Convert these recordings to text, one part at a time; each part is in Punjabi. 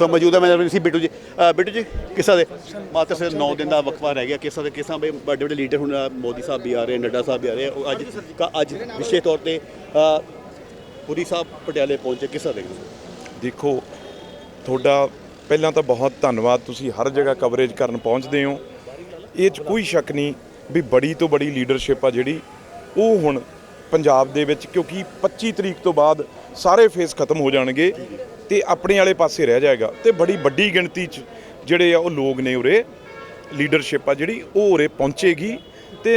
ਸੋ ਮੌਜੂਦਾ ਮੈਂ ਸੀ ਬਿੱਟੂ ਜੀ। ਅ, ਬਿੱਟੂ ਜੀ ਕਿਸਾ ਦੇ? ਮਾਤਰ ਸੇ 9 ਦਿਨ ਦਾ ਵਕਫਾ ਰਹਿ ਗਿਆ। ਕਿਸਾ ਦੇ ਕਿਸਾਂ ਬਈ ਵੱਡੇ ਵੱਡੇ ਲੀਡਰ ਹੁਣ ਅ, ਮੋਦੀ ਸਾਹਿਬ ਵੀ ਆ ਰਹੇ ਨੱਡਾ ਸਾਹਿਬ ਵੀ ਆ ਰਹੇ ਉਹ ਅੱਜ ਕਾ ਅੱਜ ਵਿਸ਼ੇ ਤੌਰ ਤੇ ਅ, ਪੁਰੀ ਸਾਹਿਬ ਪਟਿਆਲੇ ਪਹੁੰਚੇ ਕਿਸਾ ਦੇ? ਦੇਖੋ ਤੁਹਾਡਾ ਪਹਿਲਾਂ ਤਾਂ ਬਹੁਤ ਧੰਨਵਾਦ ਤੁਸੀਂ ਹਰ ਜਗ੍ਹਾ ਕਵਰੇਜ ਕਰਨ ਪਹੁੰਚਦੇ ਹੋ। ਇਹ 'ਚ ਕੋਈ ਸ਼ੱਕ ਨਹੀਂ ਵੀ ਬੜੀ ਤੋਂ ਬੜੀ ਲੀਡਰਸ਼ਿਪ ਆ ਜਿਹੜੀ ਉਹ ਹੁਣ ਪੰਜਾਬ ਦੇ ਵਿੱਚ ਕਿਉਂਕਿ 25 ਤਰੀਕ ਤੋਂ ਬਾਅਦ ਸਾਰੇ ਫੇਸ ਖਤਮ ਹੋ ਜਾਣਗੇ। ਤੇ ਆਪਣੇ ਵਾਲੇ ਪਾਸੇ ਰਹਿ ਜਾਏਗਾ ਤੇ ਬੜੀ ਵੱਡੀ ਗਿਣਤੀ 'ਚ ਜਿਹੜੇ ਆ ਉਹ ਲੋਕ ਨੇ ਉਰੇ ਲੀਡਰਸ਼ਿਪ ਆ ਜਿਹੜੀ, ਉਹ ਉਰੇ ਪਹੁੰਚੇਗੀ ਤੇ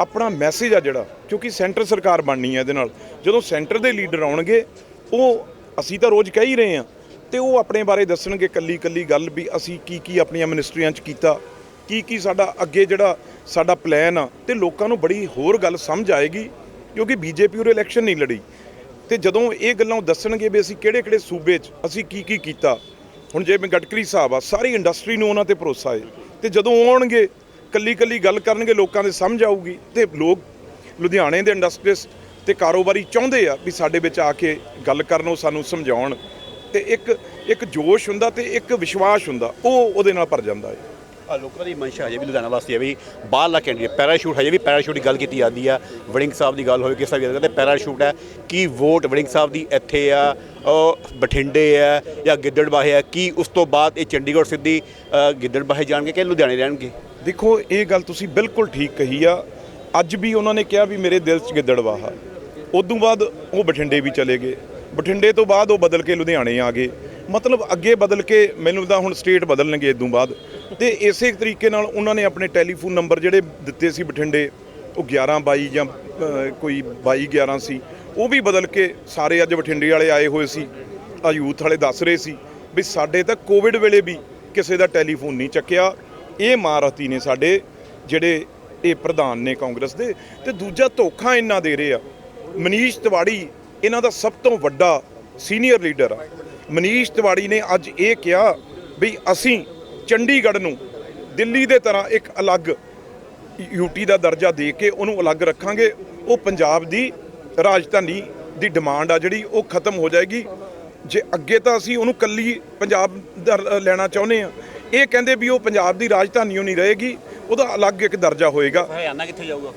ਆਪਣਾ ਮੈਸੇਜ ਆ ਜਿਹੜਾ, ਕਿਉਂਕਿ ਸੈਂਟਰ ਸਰਕਾਰ ਬਣਨੀ ਹੈ ਇਹਦੇ ਨਾਲ। ਜਦੋਂ ਸੈਂਟਰ ਦੇ ਲੀਡਰ ਆਉਣਗੇ, ਉਹ ਅਸੀਂ ਤਾਂ ਰੋਜ਼ ਕਹਿ ਹੀ ਰਹੇ ਆ ਤੇ ਉਹ ਆਪਣੇ ਬਾਰੇ ਦੱਸਣਗੇ ਕੱਲੀ ਕੱਲੀ ਗੱਲ ਵੀ ਅਸੀਂ ਕੀ ਕੀ ਆਪਣੀਆਂ ਮਿਨਿਸਟਰੀਆਂ 'ਚ ਕੀਤਾ, ਕੀ ਕੀ ਸਾਡਾ ਅੱਗੇ ਜਿਹੜਾ ਸਾਡਾ ਪਲਾਨ ਆ, ਤੇ ਲੋਕਾਂ ਨੂੰ ਬੜੀ ਹੋਰ ਗੱਲ ਸਮਝ ਆਏਗੀ, ਕਿਉਂਕਿ ਬੀਜੇਪੀ ਉਰੇ ਇਲੈਕਸ਼ਨ ਨਹੀਂ ਲੜੀ। ਤੇ ਜਦੋਂ ਇਹ ਗੱਲਾਂ ਦੱਸਣਗੇ ਵੀ ਅਸੀਂ ਕਿਹੜੇ ਕਿਹੜੇ ਸੂਬੇ 'ਚ ਅਸੀਂ ਕੀ ਕੀ ਕੀਤਾ, ਹੁਣ ਜੇ ਮੈਂ ਗਟਕਰੀ ਸਾਹਿਬ ਆ, ਸਾਰੀ ਇੰਡਸਟਰੀ ਨੂੰ ਉਹਨਾਂ ਤੇ ਭਰੋਸਾ ਹੈ ਤੇ ਜਦੋਂ ਆਉਣਗੇ, ਕੱਲੀ ਕੱਲੀ ਗੱਲ ਕਰਨਗੇ, ਲੋਕਾਂ ਦੇ ਸਮਝ ਆਊਗੀ ਤੇ ਲੋਕ ਲੁਧਿਆਣੇ ਦੇ ਇੰਡਸਟਰੀਸਟ ਤੇ ਕਾਰੋਬਾਰੀ ਚਾਹੁੰਦੇ ਆ ਵੀ ਸਾਡੇ ਵਿੱਚ ਆ ਕੇ ਗੱਲ ਕਰਨ, ਉਹ ਸਾਨੂੰ ਸਮਝਾਉਣ। ਤੇ ਇੱਕ ਇੱਕ ਜੋਸ਼ ਹੁੰਦਾ ਤੇ ਇੱਕ ਵਿਸ਼ਵਾਸ ਹੁੰਦਾ, ਉਹ ਉਹਦੇ ਨਾਲ ਭਰ ਜਾਂਦਾ ਹੈ ਲੋਕਾਂ ਦੀ ਮਨਸ਼ਾ ਹਜੇ ਵੀ ਲੁਧਿਆਣਾ ਵਾਸਤੇ ਹੈ ਵੀ ਬਾਹਰਲਾ ਕੈਂਡੀਡੇਟ ਪੈਰਾਸ਼ੂਟ ਹਜੇ ਵੀ ਪੈਰਾਸ਼ੂਟ ਦੀ ਗੱਲ ਕੀਤੀ ਜਾਂਦੀ ਆ। ਵੜਿੰਗ ਸਾਹਿਬ ਦੀ ਗੱਲ ਹੋਵੇ ਕਿਸ ਤਰ੍ਹਾਂ ਕਹਿੰਦੇ ਪੈਰਾਸ਼ੂਟ ਹੈ। ਕੀ ਵੋਟ ਵੜਿੰਗ ਸਾਹਿਬ ਦੀ ਇੱਥੇ ਆ? ਉਹ ਬਠਿੰਡੇ ਆ ਜਾਂ ਗਿੱਦੜਬਾਹੇ ਆ ਕੀ ਉਸ ਤੋਂ ਬਾਅਦ ਇਹ ਚੰਡੀਗੜ੍ਹ ਸਿੱਧੀ ਅ, ਗਿੱਦੜਬਾਹੇ ਜਾਣਗੇ ਕਿ ਲੁਧਿਆਣੇ ਰਹਿਣਗੇ? ਦੇਖੋ ਇਹ ਗੱਲ ਤੁਸੀਂ ਬਿਲਕੁਲ ਠੀਕ ਕਹੀ ਆ। ਅੱਜ ਵੀ ਉਹਨਾਂ ਨੇ ਕਿਹਾ ਵੀ ਮੇਰੇ ਦਿਲ 'ਚ ਗਿੱਦੜਵਾਹਾ ਉਦੋਂ ਬਾਅਦ ਉਹ ਬਠਿੰਡੇ ਵੀ ਚਲੇ ਗਏ। ਬਠਿੰਡੇ ਤੋਂ ਬਾਅਦ ਉਹ ਬਦਲ ਕੇ ਲੁਧਿਆਣੇ ਆ ਗਏ। ਮਤਲਬ ਅੱਗੇ ਬਦਲ ਕੇ ਮੈਨੂੰ ਤਾਂ ਹੁਣ ਸਟੇਟ ਬਦਲਣਗੇ ਇਦੋਂ ਬਾਅਦ। ਤੇ ਇਸੇ ਤਰੀਕੇ ਨਾਲ ਉਹਨਾਂ ਨੇ ਆਪਣੇ ਟੈਲੀਫੋਨ ਨੰਬਰ ਜਿਹੜੇ ਦਿੱਤੇ ਸੀ ਬਠਿੰਡੇ, ਉਹ 11 22 ਜਾਂ ਕੋਈ 22 11 ਸੀ, ਉਹ ਵੀ ਬਦਲ ਕੇ ਸਾਰੇ ਅੱਜ ਬਠਿੰਡੇ ਵਾਲੇ ਆਏ ਹੋਏ ਸੀ ਆ ਯੂਥ ਵਾਲੇ ਦੱਸ ਰਹੇ ਸੀ ਵੀ ਸਾਡੇ ਤਾਂ ਕੋਵਿਡ ਵੇਲੇ ਵੀ ਕਿਸੇ ਦਾ ਟੈਲੀਫੋਨ ਨਹੀਂ ਚੱਕਿਆ। ਇਹ ਮਹਾਰਥੀ ਨੇ ਸਾਡੇ ਜਿਹੜੇ ਇਹ ਪ੍ਰਧਾਨ ਨੇ ਕਾਂਗਰਸ ਦੇ ਤੇ ਦੂਜਾ ਧੋਖਾ ਇੰਨਾ ਦੇ ਰਹੇ ਆ। ਮਨੀਸ਼ ਤਿਵਾੜੀ ਇਹਨਾਂ ਦਾ ਸਭ ਤੋਂ ਵੱਡਾ ਸੀਨੀਅਰ ਲੀਡਰ ਆ। ਮਨੀਸ਼ ਤਿਵਾੜੀ ਨੇ ਅੱਜ ਇਹ ਕਿਹਾ ਵੀ ਅਸੀਂ ਚੰਡੀਗੜ੍ਹ ਨੂੰ ਦਿੱਲੀ ਦੇ ਤਰ੍ਹਾਂ ਇੱਕ ਅਲੱਗ ਯੂਟੀ ਦਾ ਦਰਜਾ ਦੇ ਕੇ ਉਹਨੂੰ ਅਲੱਗ ਰੱਖਾਂਗੇ ਉਹ ਪੰਜਾਬ ਦੀ ਰਾਜਧਾਨੀ ਦੀ ਡਿਮਾਂਡ ਆ ਜਿਹੜੀ ਉਹ ਖਤਮ ਹੋ ਜਾਏਗੀ। ਜੇ ਅੱਗੇ ਤਾਂ ਅਸੀਂ ਉਹਨੂੰ ਕੱਲੀ ਪੰਜਾਬ ਦਾ ਲੈਣਾ ਚਾਹੁੰਦੇ ਆ ਇਹ ਕਹਿੰਦੇ ਵੀ ਉਹ ਪੰਜਾਬ ਦੀ ਰਾਜਧਾਨੀ ਨਹੀਂ ਰਹੇਗੀ ਉਹਦਾ ਅਲੱਗ ਇੱਕ ਦਰਜਾ ਹੋਏਗਾ। ਹਰਿਆਣਾ ਕਿੱਥੇ ਜਾਊਗਾ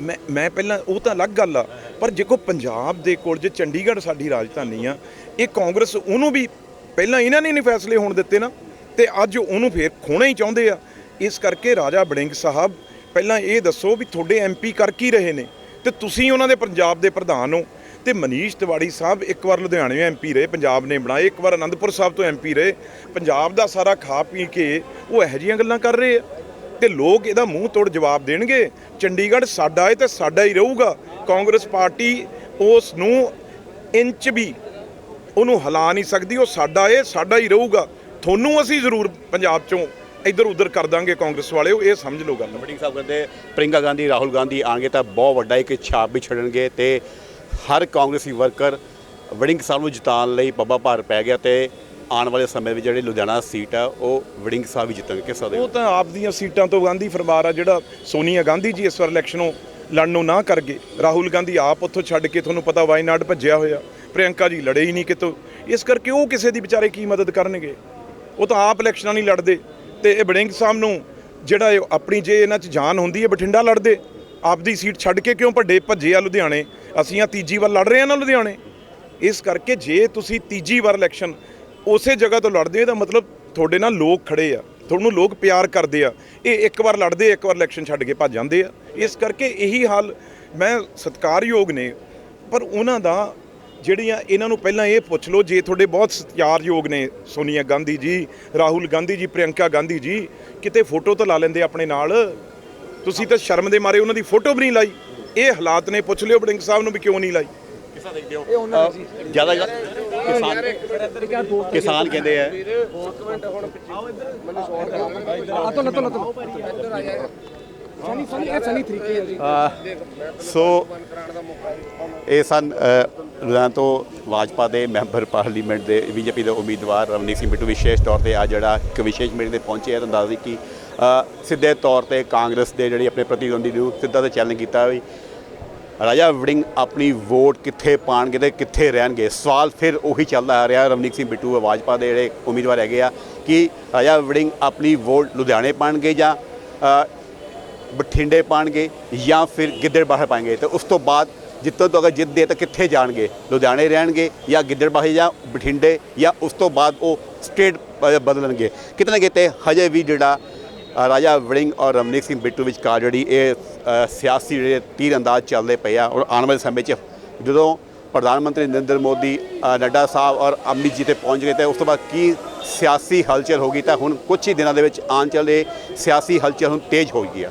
ਮੈਂ ਮੈਂ ਪਹਿਲਾਂ ਉਹ ਤਾਂ ਅਲੱਗ ਗੱਲ ਆ ਪਰ ਜੇ ਕੋ ਪੰਜਾਬ ਦੇ ਕੋਲ ਜੇ ਚੰਡੀਗੜ੍ਹ ਸਾਡੀ ਰਾਜਧਾਨੀ ਆ ਇਹ ਕਾਂਗਰਸ ਉਹਨੂੰ ਵੀ ਪਹਿਲਾਂ ਇਹਨਾਂ ਨੇ ਨਹੀਂ ਫੈਸਲੇ ਹੋਣ ਦਿੱਤੇ ਨਾ। ਤੇ ਅੱਜ ਉਹਨੂੰ ਫੇਰ ਖੋਣਾ ਹੀ ਚਾਹੁੰਦੇ ਆ। ਇਸ ਕਰਕੇ ਰਾਜਾ ਬੜਿੰਗ ਸਾਹਿਬ, ਪਹਿਲਾਂ ਇਹ ਦੱਸੋ ਵੀ ਤੁਹਾਡੇ ਐਮਪੀ ਕਰ ਕੀ ਰਹੇ ਨੇ? ਤੇ ਤੁਸੀਂ ਉਹਨਾਂ ਦੇ ਪੰਜਾਬ ਦੇ ਪ੍ਰਧਾਨ ਹੋ। ਤੇ ਮਨੀਸ਼ ਤਿਵਾੜੀ ਸਾਹਿਬ ਇੱਕ ਵਾਰ ਲੁਧਿਆਣੇ ਐਮਪੀ ਰਹੇ, ਪੰਜਾਬ ਨੇ ਬਣਾਏ। ਇੱਕ ਵਾਰ ਅਨੰਦਪੁਰ ਸਾਹਿਬ ਤੋਂ ਐਮਪੀ ਰਹੇ। ਪੰਜਾਬ ਦਾ ਸਾਰਾ ਖਾ ਪੀ ਕੇ ਉਹ ਇਹੋ ਜਿਹੀਆਂ ਗੱਲਾਂ ਕਰ ਰਹੇ ਆ। ਤੇ ਲੋਕ ਇਹਦਾ ਮੂੰਹ ਤੋੜ ਜਵਾਬ ਦੇਣਗੇ। ਚੰਡੀਗੜ੍ਹ ਸਾਡਾ ਹੈ ਤੇ ਸਾਡਾ ਹੀ ਰਹੂਗਾ। ਕਾਂਗਰਸ ਪਾਰਟੀ ਉਸ ਨੂੰ ਇੰਚ ਵੀ ਉਹਨੂੰ ਹਿਲਾ ਨਹੀਂ ਸਕਦੀ। ਉਹ ਸਾਡਾ ਹੈ, ਸਾਡਾ ਹੀ ਰਹੂਗਾ। ਤੁਹਾਨੂੰ ਅਸੀਂ ਜ਼ਰੂਰ ਪੰਜਾਬ ਚੋਂ ਇੱਧਰ ਉੱਧਰ ਕਰ ਦਾਂਗੇ ਕਾਂਗਰਸ ਵਾਲਿਓ ਇਹ ਸਮਝ ਲਓ ਗੱਲ। ਵੜਿੰਗ ਸਾਹਿਬ ਕਹਿੰਦੇ ਪ੍ਰਿੰਕਾ ਗਾਂਧੀ ਰਾਹੁਲ ਗਾਂਧੀ ਆਣਗੇ ਤਾਂ ਬਹੁਤ ਵੱਡਾ ਇੱਕ ਛਾਪ ਵੀ ਛੱਡਣਗੇ ਤੇ ਹਰ ਕਾਂਗਰਸੀ ਵਰਕਰ ਵੜਿੰਗ ਸਾਹਿਬ ਨੂੰ ਜਿਤਾਉਣ ਲਈ ਪੱਬਾ ਭਾਰ ਪੈ ਗਿਆ ਤੇ ਆਉਣ ਵਾਲੇ ਸਮੇਂ ਵਿੱਚ ਜਿਹੜੀ ਲੁਧਿਆਣਾ ਸੀਟ ਆ ਉਹ ਵੜਿੰਗ ਸਾਹਿਬ ਹੀ ਜਿੱਤਣਗੇ। ਕਿਸ ਦੇ ਉਹ ਤਾਂ ਆਪ ਦੀਆਂ ਸੀਟਾਂ ਤੋਂ ਗਾਂਧੀ ਫਰਮਾਰ ਆ ਜਿਹੜਾ ਸੋਨੀਆ ਗਾਂਧੀ ਜੀ ਇਸ ਵਾਰ ਇਲੈਕਸ਼ਨੋਂ ਲੜਨ ਨੂੰ ਨਾ ਕਰ ਗਏ ਰਾਹੁਲ ਗਾਂਧੀ ਆਪ ਉੱਥੋਂ ਛੱਡ ਕੇ ਤੁਹਾਨੂੰ ਪਤਾ ਵਾਇਨਾਡ ਭੱਜਿਆ ਹੋਇਆ। ਪ੍ਰਿਯੰਕਾ ਜੀ ਲੜੇ ਹੀ ਨਹੀਂ ਕਿਤੋਂ। ਇਸ ਕਰਕੇ ਉਹ ਕਿਸੇ ਦੀ ਵਿਚਾਰੇ ਕੀ ਮਦਦ ਕਰਨਗੇ? ਉਹ ਤਾਂ ਆਪ ਇਲੈਕਸ਼ਨਾਂ ਨਹੀਂ ਲੜਦੇ। ਤੇ ਇਹ ਬੜਿੰਗ ਸਾਹਿਬ ਨੂੰ ਜਿਹੜਾ ਇਹ ਆਪਣੀ ਜੇ ਇਹਨਾਂ 'ਚ ਜਾਨ ਹੁੰਦੀ ਹੈ, ਬਠਿੰਡਾ ਲੜਦੇ। ਆਪਦੀ ਸੀਟ ਛੱਡ ਕੇ ਕਿਉਂ ਭੱਡੇ? ਭੱਜੇ ਆ ਲੁਧਿਆਣੇ। ਅਸੀਂ ਆ ਤੀਜੀ ਵਾਰ ਲੜ ਰਹੇ ਆ ਨਾ ਲੁਧਿਆਣੇ। ਇਸ ਕਰਕੇ ਜੇ ਤੁਸੀਂ ਤੀਜੀ ਵਾਰ ਇਲੈਕਸ਼ਨ ਉਸੇ ਜਗ੍ਹਾ ਤੋਂ ਲੜਦੇ ਹੋ ਤਾਂ ਮਤਲਬ ਤੁਹਾਡੇ ਨਾਲ ਲੋਕ ਖੜੇ ਆ। ਤੁਹਾਨੂੰ ਲੋਕ ਪਿਆਰ ਕਰਦੇ ਆ। ਇਹ ਇੱਕ ਵਾਰ ਲੜਦੇ, ਇੱਕ ਵਾਰ ਇਲੈਕਸ਼ਨ ਛੱਡ ਕੇ ਭੱਜ ਜਾਂਦੇ ਆ। ਇਸ ਕਰਕੇ ਇਹੀ ਹਾਲ ਮੈਂ ਸਤਿਕਾਰਯੋਗ ਨੇ, ਪਰ ਉਹਨਾਂ ਦਾ ਜਿਹੜੀਆਂ ਇਹਨਾਂ ਨੂੰ ਪਹਿਲਾਂ ਇਹ ਪੁੱਛ ਲਓ ਜੇ ਤੁਹਾਡੇ ਬਹੁਤ ਸਤਿਕਾਰਯੋਗ ਨੇ ਸੋਨੀਆ ਗਾਂਧੀ ਜੀ ਰਾਹੁਲ ਗਾਂਧੀ ਜੀ ਪ੍ਰਿਯੰਕਾ ਗਾਂਧੀ ਜੀ ਕਿਤੇ ਫੋਟੋ ਤਾਂ ਲਾ ਲੈਂਦੇ ਆਪਣੇ ਨਾਲ। ਤੁਸੀਂ ਤਾਂ ਸ਼ਰਮ ਦੇ ਮਾਰੇ ਉਹਨਾਂ ਦੀ ਫੋਟੋ ਵੀ ਨਹੀਂ ਲਾਈ। ਇਹ ਹਾਲਾਤ ਨੇ ਪੁੱਛ ਲਿਓ ਬੜਿੰਗ ਸਾਹਿਬ ਨੂੰ ਵੀ ਕਿਉਂ ਨਹੀਂ ਲਾਈ। ਕਿਸ ਦੇਖਦੇ ਹੋ? ਜ਼ਿਆਦਾ ਕਿਸਾਨ ਕਿਸਾਨ ਕਹਿੰਦੇ ਆ। ਅਤਨ ਅਤਨ ਅਤਨ ਸਨੀ ਸਨੀ, ਇਹ ਸਨੀ ਤਰੀਕੇ ਹੈ ਜੀ। ਸੋ ਇਹ ਸਨ ਲੁਧਿਆਣਾ ਤੋਂ ਵਾਜਪਾ ਦੇ ਮੈਂਬਰ ਪਾਰਲੀਮੈਂਟ ਦੇ ਬੀਜੇਪੀ ਦੇ ਉਮੀਦਵਾਰ ਰਵਨੀਤ ਸਿੰਘ ਬਿੱਟੂ ਵਿਸ਼ੇਸ਼ ਤੌਰ ਤੇ ਆ ਜਿਹੜਾ ਇੱਕ ਵਿਸ਼ੇਸ਼ ਮੀਟਿੰਗ ਤੇ ਪਹੁੰਚੇ ਆ ਤਾਂ ਦੱਸਦੀ ਕਿ ਸਿੱਧੇ ਤੌਰ ਤੇ ਕਾਂਗਰਸ ਦੇ ਜਿਹੜੀ ਆਪਣੇ ਪ੍ਰਤੀਦਵੰਦੀ ਨੂੰ ਸਿੱਧਾ ਤੇ ਚੈਲੰਜ ਕੀਤਾ ਵੀ ਰਾਜਾ ਵੜਿੰਗ ਆਪਣੀ ਵੋਟ ਕਿੱਥੇ ਪਾਣਗੇ ਤੇ ਕਿੱਥੇ ਰਹਿਣਗੇ। ਸਵਾਲ ਫਿਰ ਉਹੀ ਚੱਲਦਾ ਆ ਰਿਹਾ, ਰਵਨੀਤ ਸਿੰਘ ਬਿੱਟੂ ਆਵਾਜ਼ਪਾ ਦੇ ਜਿਹੜੇ ਉਮੀਦਵਾਰ ਹੈਗੇ ਆ ਕਿ ਰਾਜਾ ਵੜਿੰਗ ਆਪਣੀ ਵੋਟ ਲੁਧਿਆਣੇ ਪਾਣਗੇ ਜਾਂ ਬਠਿੰਡੇ ਪਾਣਗੇ ਜਾਂ ਫਿਰ ਗਿੱਦੜਬਾਹੇ ਪਾਣਗੇ ਤੇ ਉਸ ਤੋਂ ਬਾਅਦ ਜਿੱਤੋਂ ਤੋਂ ਅਗਰ ਜਿੱਤਦੇ ਤਾਂ ਕਿੱਥੇ ਜਾਣਗੇ? ਲੁਧਿਆਣੇ ਰਹਿਣਗੇ ਜਾਂ ਗਿੱਦੜਬਾਹੇ ਜਾਂ ਬਠਿੰਡੇ ਜਾਂ ਉਸ ਤੋਂ ਬਾਅਦ ਉਹ ਸਟੇਟ ਬਦਲਣਗੇ। ਕਿਤੇ ਨਾ ਕਿਤੇ ਹਜੇ ਵੀ ਜਿਹੜਾ ਰਾਜਾ ਵੜਿੰਗ ਔਰ ਰਮਨੀਤ ਸਿੰਘ ਬਿੱਟੂ ਵਿਚਕਾਰ ਜਿਹੜੀ ਇਹ ਸਿਆਸੀ ਜਿਹੜੇ ਤੀਰ ਅੰਦਾਜ਼ ਚੱਲਦੇ ਪਏ ਆ, ਔਰ ਆਉਣ ਵਾਲੇ ਸਮੇਂ 'ਚ ਜਦੋਂ ਪ੍ਰਧਾਨ ਮੰਤਰੀ ਨਰਿੰਦਰ ਮੋਦੀ ਨੱਡਾ ਸਾਹਿਬ ਔਰ ਅਮਿਤ ਜੀ ਤੇ ਪਹੁੰਚ ਗਏ ਤੇ ਉਸ ਤੋਂ ਬਾਅਦ ਕੀ ਸਿਆਸੀ ਹਲਚਲ ਹੋ ਗਈ ਤਾਂ ਹੁਣ ਕੁਝ ਹੀ ਦਿਨਾਂ ਦੇ ਵਿੱਚ ਆਉਣ ਚੱਲੇ ਸਿਆਸੀ ਹਲਚਲ ਹੁਣ ਤੇਜ਼ ਹੋ ਗਈ ਆ।